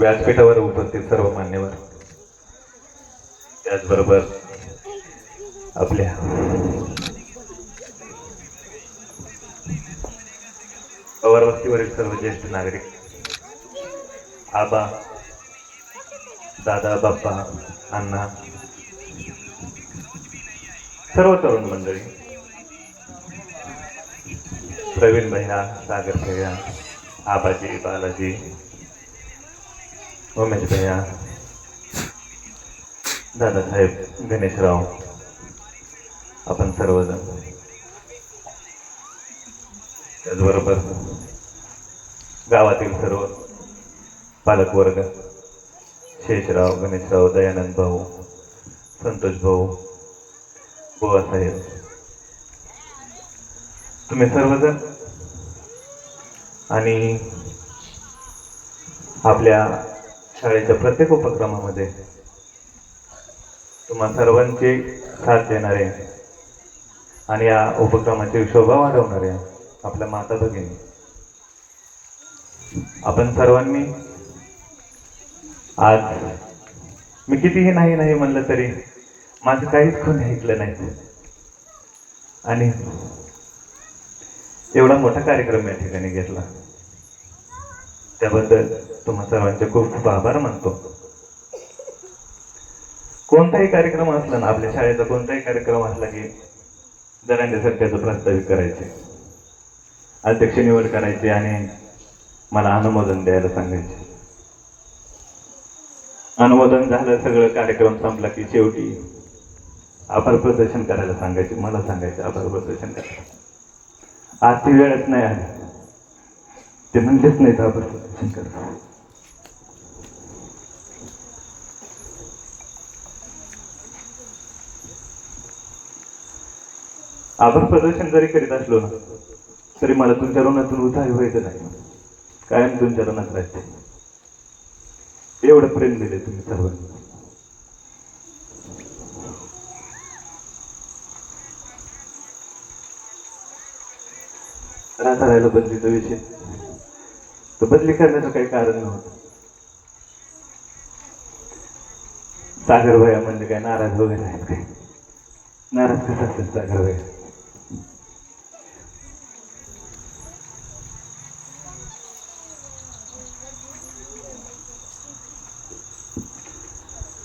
व्यासपीठावर उपस्थित सर्व मान्यवर. त्याचबरोबर आपल्या पवारवस्तीवरील सर्व ज्येष्ठ नागरिक आबा दादा बाप्पा अण्णा सर्व तरुण मंडळी प्रवीण भैया सागर भैया आबाजी बालाजी उमेश भैया दादासाहेब गणेशराव आपण सर्वजण त्याचबरोबर गावातील सर्व पालकवर्ग शेषराव गणेशराव दयानंद भाऊ संतोष भाऊ बुवासाहेब तुम्ही सर्वजण आणि आपल्या शाळेच्या प्रत्येक उपक्रमामध्ये तुम्हा सर्वांची साथ देणारे आणि या उपक्रमाची शोभा वाढवणारे आपल्या माता भगिनी. आपण सर्वांनी आज मी कितीही नाही नाही म्हणलं तरी माझं काहीच कोणी ऐकलं नाही आणि एवढा मोठा कार्यक्रम या ठिकाणी घेतला. त्याबद्दल तुम्हा सर्वांचे खूप खूप आभार मानतो. कोणताही कार्यक्रम असला ना आपल्या शाळेचा कोणताही कार्यक्रम असला की जरांगे सरकारचं प्रस्तावित करायचे. अध्यक्ष निवड करायची आणि मला अनुमोदन द्यायला सांगायचे. अनुमोदन झालं सगळं कार्यक्रम संपला की शेवटी आभार प्रदर्शन करायला सांगायचे मला सांगायचे आभार प्रदर्शन करायला. आज ती वेळच नाही आली. ते म्हणलेच नाहीत तर प्रदर्शन करा आपण प्रदर्शन जरी करीत असलो ना तरी मला तुमच्या ऋणातून उधार व्हायचं नाही. कायम तुमच्या ऋणात राहते. एवढं प्रेम दिले तुम्ही सर्वांनी राहता राहिला बदलीचा विषय. तर बदली करण्याचं काही कारण नव्हतं. सागर भैया म्हणजे काय नाराज वगैरे आहेत काय? नाराज कसं असेल सागर भैया?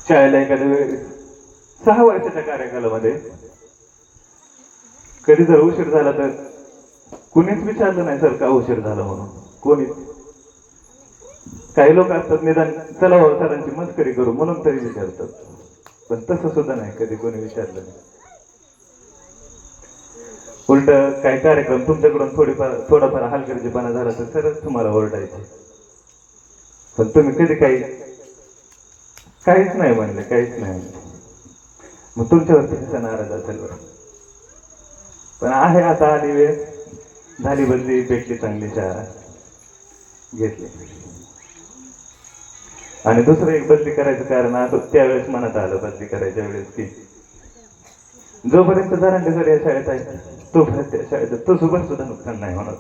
शाळेला एखाद्या वेळी सहा वर्षाच्या कार्यकालामध्ये कधी जर उशीर झाला तर कुणीच विचारलं नाही सर का उशीर झाला? म्हणून. कोणीच. काही लोक असतात निदान चला हो सरांची मस्करी करू म्हणून तरी विचारतात. पण तसं सुद्धा नाही कधी कोणी विचारलं नाही. उलट काही कार्यक्रम तुमच्याकडून थोडीफार थोडाफार हलगर्जीपणा झाला तर सरच तुम्हाला ओरडायचे. पण तुम्ही कधी काही काहीच नाही म्हणले काहीच नाही मग तुमच्यावरती कसा नाराज असेल बरं? पण आहे आता आली वेळ. झाली बदली भेटली चांगली शाळा घेतली. आणि दुसरं एक बदली करायचं कारण असं त्यावेळेस मनात आलं बदली करायच्या वेळेस की जोपर्यंत जरांडे जर या शाळेत आहे तोपर्यंत त्या शाळेचं तो सुद्धा सुद्धा नुकसान नाही होणार.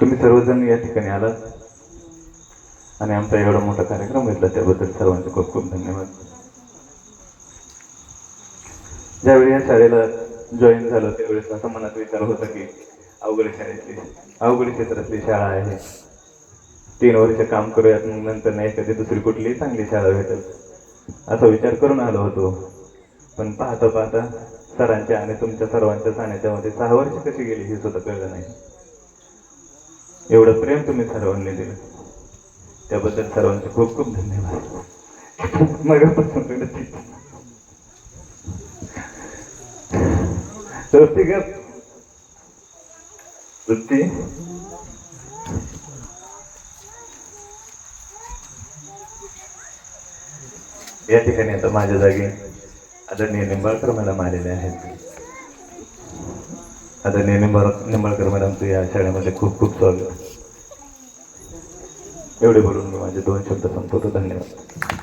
तुम्ही सर्वजण या ठिकाणी आलात. आणि आमचा एवढा मोठा कार्यक्रम घेतला त्याबद्दल सर्वांचे खूप खूप धन्यवाद. ज्यावेळी या शाळेला जॉईन झालो त्यावेळेस असा मनात विचार होता की अवघड शाळेतली अवघड क्षेत्रातली शाळा आहे. तीन वर्ष काम करूयात मग नंतर नाही कधी दुसरी कुठलीही चांगली शाळा भेटेल. असा विचार करून आलो होतो. पण पाहता पाहता सरांच्या आणि तुमच्या सर्वांच्या सांगण्याच्यामध्ये सहा वर्ष कशी गेली हे सुद्धा कळलं नाही. एवढं प्रेम तुम्ही सर्वांनी दिलं. त्याबद्दल सर्वांचे खूप खूप धन्यवाद. मगापासून वृत्ती. या ठिकाणी आता माझ्या जागी आदरणीय निंबाळकर मॅडम आलेले आहेत. आदरणीय निंबाळ निंबाळकर तू या शाळेमध्ये खूप खूप स्वागत. एवढे बोलून मी माझे दोन शब्द संपवतो. धन्यवाद.